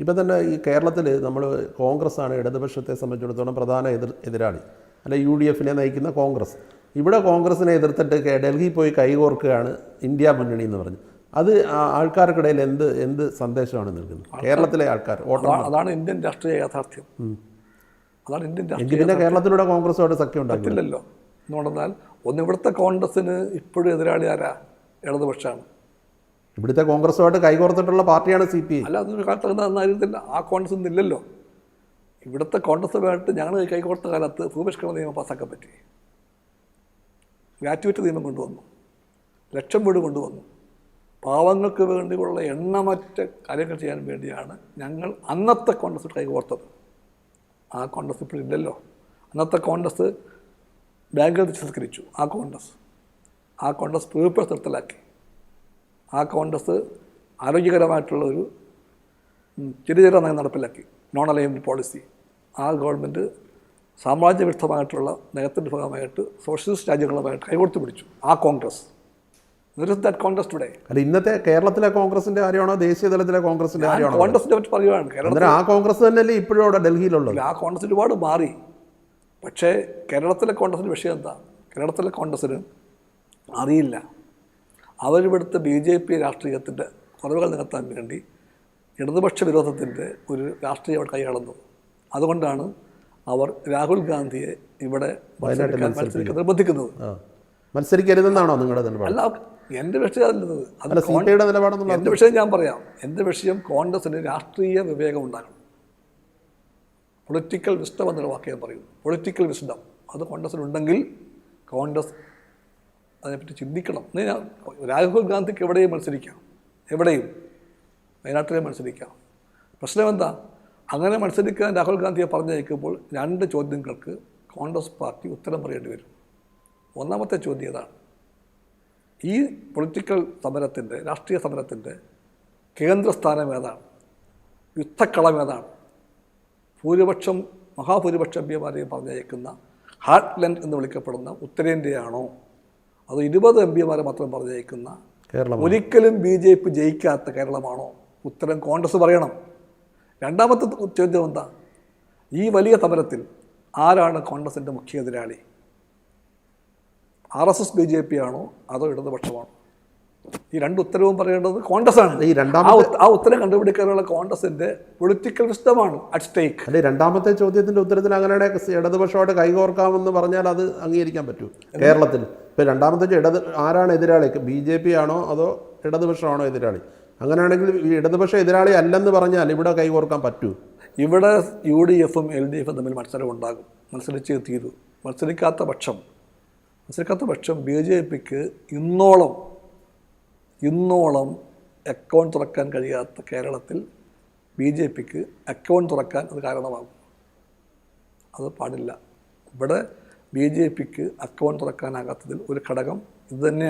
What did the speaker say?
ഇപ്പം തന്നെ ഈ കേരളത്തിൽ നമ്മൾ കോൺഗ്രസ്സാണ് ഇടതുപക്ഷത്തെ സംബന്ധിച്ചിടത്തോളം പ്രധാന എതിർ എതിരാളി അല്ലെ യു ഡി എഫിനെ നയിക്കുന്ന കോൺഗ്രസ്. ഇവിടെ കോൺഗ്രസിനെ എതിർത്തിട്ട് ഡൽഹി ഡൽഹിയിൽ പോയി കൈകോർക്കുകയാണ് ഇന്ത്യ മുന്നണി എന്ന് പറഞ്ഞു. അത് ആൾക്കാർക്കിടയിൽ എന്ത് എന്ത് സന്ദേശമാണ് നൽകുന്നത്? കേരളത്തിലെ ആൾക്കാർ വോട്ടർ അതാണ് ഇന്ത്യൻ രാഷ്ട്രീയ യാഥാർത്ഥ്യം. അതാണ് ഇന്ത്യൻ രാഷ്ട്രീയ പിന്നെ കേരളത്തിലൂടെ കോൺഗ്രസുമായിട്ട് സഖ്യം ഉണ്ടാക്കില്ലല്ലോ എന്ന് പറഞ്ഞാൽ ഒന്ന് ഇവിടുത്തെ കോൺഗ്രസ്സിന് ഇപ്പോഴും എതിരാളി ആരാ? ഇടതുപക്ഷമാണ്. ഇവിടുത്തെ കോൺഗ്രസുമായിട്ട് കൈകോർത്തിട്ടുള്ള പാർട്ടിയാണ് സി പി ഐ. അല്ല അതൊരു കാലത്ത് നന്നായിരുന്നില്ല ആ കോൺഗ്രസ് ഇന്നില്ലല്ലോ ഇവിടുത്തെ കോൺഗ്രസുമായിട്ട് ഞങ്ങൾ കൈകോർത്ത കാലത്ത് ഭൂപരിഷ്കരണ നിയമം പാസ്സാക്കാൻ പറ്റി. ഗ്രാറ്റുവേറ്റ് നിയമം കൊണ്ടുവന്നു. ലക്ഷം വീട് കൊണ്ടുവന്നു. പാവങ്ങൾക്ക് വേണ്ടിയുള്ള എണ്ണമറ്റ കാര്യങ്ങൾ ചെയ്യാൻ വേണ്ടിയാണ് ഞങ്ങൾ അന്നത്തെ കോൺഗ്രസ് കൈകോർത്തത്. ആ കോൺഗ്രസ് ഇപ്പോഴില്ലല്ലോ അന്നത്തെ കോൺഗ്രസ് ബാങ്കുകൾ സംസ്കരിച്ചു. ആ കോൺഗ്രസ്. ആ കോൺഗ്രസ് പേപ്പർ നിർത്തലാക്കി ആ കോൺഗ്രസ് ആരോഗ്യകരമായിട്ടുള്ള ഒരു ചെറിയ ചെറിയ നയം നടപ്പിലാക്കി. നോൺ അലൈൻമെന്റ് പോളിസി ആ ഗവൺമെന്റ് സാമ്രാജ്യ വിരുദ്ധമായിട്ടുള്ള നയത്തിന്റെ ഭാഗമായിട്ട് സോഷ്യലിസ്റ്റ് രാജ്യങ്ങളുമായിട്ട് കൈകൊടുത്തു പിടിച്ചു. ആ കോൺഗ്രസ്. ദാറ്റ് കോൺഗ്രസ് ടുഡേ അല്ല ഇന്നത്തെ കേരളത്തിലെ കോൺഗ്രസിന്റെ കാര്യമാണോ ദേശീയ തലത്തിലെ കോൺഗ്രസിന്റെ കാര്യമാണോ കോൺഗ്രസിനെ പറ്റി പറയുകയാണ് കേരളത്തിൽ ആ കോൺഗ്രസ് തന്നെയല്ലേ ഇപ്പോഴും അവിടെ ഡൽഹിയിലുള്ളത്? ആ കോൺഗ്രസ് ഒരുപാട് മാറി. പക്ഷേ കേരളത്തിലെ കോൺഗ്രസിന്റെ വിഷയം എന്താ? കേരളത്തിലെ കോൺഗ്രസ്സിന് അറിയില്ല. അവരിവിടുത്തെ ബി ജെ പി രാഷ്ട്രീയത്തിന്റെ കുറവുകൾ നികത്താൻ വേണ്ടി ഇടതുപക്ഷ വിരോധത്തിന്റെ ഒരു രാഷ്ട്രീയം അവിടെ കൈയാളുന്നു. അതുകൊണ്ടാണ് അവർ രാഹുൽ ഗാന്ധിയെ ഇവിടെ മത്സരിക്കാൻ നിർബന്ധിക്കുന്നത് മത്സരിക്കരുതെന്നാണോ നിങ്ങളുടെ അല്ല എന്റെ വിഷയം അത് എന്റെ വിഷയം ഞാൻ പറയാം. എന്റെ വിഷയം കോൺഗ്രസിന് രാഷ്ട്രീയ വിവേകം ഉണ്ടാകണം. പൊളിറ്റിക്കൽ വിസ്ഡം എന്നൊരു വാക്ക് ഞാൻ പറയും. Political wisdom. അത് കോൺഗ്രസിനുണ്ടെങ്കിൽ കോൺഗ്രസ് അതിനെപ്പറ്റി ചിന്തിക്കണം. രാഹുൽ ഗാന്ധിക്ക് എവിടെയും മത്സരിക്കാം. എവിടെയും. വയനാട്ടിലെ മത്സരിക്കാം. പ്രശ്നം എന്താ? അങ്ങനെ മത്സരിക്കാൻ രാഹുൽ ഗാന്ധിയെ പറഞ്ഞയക്കുമ്പോൾ രണ്ട് ചോദ്യങ്ങൾക്ക് കോൺഗ്രസ് പാർട്ടി ഉത്തരം പറയേണ്ടി വരും. ഒന്നാമത്തെ ചോദ്യം ഇതാണ്. ഈ പൊളിറ്റിക്കൽ സമരത്തിന്റെ രാഷ്ട്രീയ സമരത്തിന്റെ കേന്ദ്രസ്ഥാനം ഏതാണ്? യുദ്ധക്കളം ഏതാണ്? ഭൂരിപക്ഷം മഹാഭൂരിപക്ഷം എം പിമാരെയും പറഞ്ഞയക്കുന്ന ഹാർട്ട്ലൻഡ് എന്ന് വിളിക്കപ്പെടുന്ന ഉത്തരേന്ത്യയാണോ? അതോ ഇരുപത് എം പിമാരെ മാത്രം പറഞ്ഞയക്കുന്ന കേരളം ഒരിക്കലും ബി ജെ പി ജയിക്കാത്ത കേരളമാണോ? ഉത്തരം കോൺഗ്രസ് പറയണം. രണ്ടാമത്തെ ചോദ്യം എന്താ? ഈ വലിയ സമരത്തിൽ ആരാണ് കോൺഗ്രസിന്റെ മുഖ്യ എതിരാളി? R S S B J P ആണോ അതോ ഇടതുപക്ഷമാണോ? ഈ രണ്ട് ഉത്തരവും പറയേണ്ടത് കോൺഗ്രസ് ആണ് ഈ രണ്ടാമത്തെ ആ ഉത്തരം കണ്ടുപിടിക്കാനുള്ള കോൺഗ്രസിന്റെ പൊളിറ്റിക്കൽ വിസ്ഡമാണ് അറ്റ് സ്റ്റേക്ക് അല്ലെ രണ്ടാമത്തെ ചോദ്യത്തിന്റെ ഉത്തരത്തിൽ അങ്ങനെ ഇടതുപക്ഷമായിട്ട് കൈകോർക്കാമെന്ന് പറഞ്ഞാൽ അത് അംഗീകരിക്കാൻ പറ്റൂ കേരളത്തിൽ. ഇപ്പൊ രണ്ടാമത്തെ ഇടത് ആരാണ് എതിരാളി? ബി ജെ പി ആണോ അതോ ഇടതുപക്ഷമാണോ എതിരാളി? അങ്ങനെയാണെങ്കിൽ ഈ ഇടതുപക്ഷ എതിരാളി അല്ലെന്ന് പറഞ്ഞാൽ ഇവിടെ കൈകോർക്കാൻ പറ്റൂ. ഇവിടെ യു ഡി എഫും എൽ ഡി എഫും തമ്മിൽ മത്സരം ഉണ്ടാകും. മത്സരിച്ചേ തീരൂ. മത്സരിക്കാത്ത പക്ഷം മത്സരിക്കാത്ത പക്ഷം ബി ജെ പിക്ക് ഇന്നോളം ഇന്നോളം അക്കൗണ്ട് തുറക്കാൻ കഴിയാത്ത കേരളത്തിൽ ബി ജെ പിക്ക് അക്കൗണ്ട് തുറക്കാൻ അത് കാരണമാകും. അത് പാടില്ല. ഇവിടെ ബി ജെ പിക്ക് അക്കൗണ്ട് തുറക്കാനാകാത്തതിൽ ഒരു ഘടകം ഇത് തന്നെയാണ്.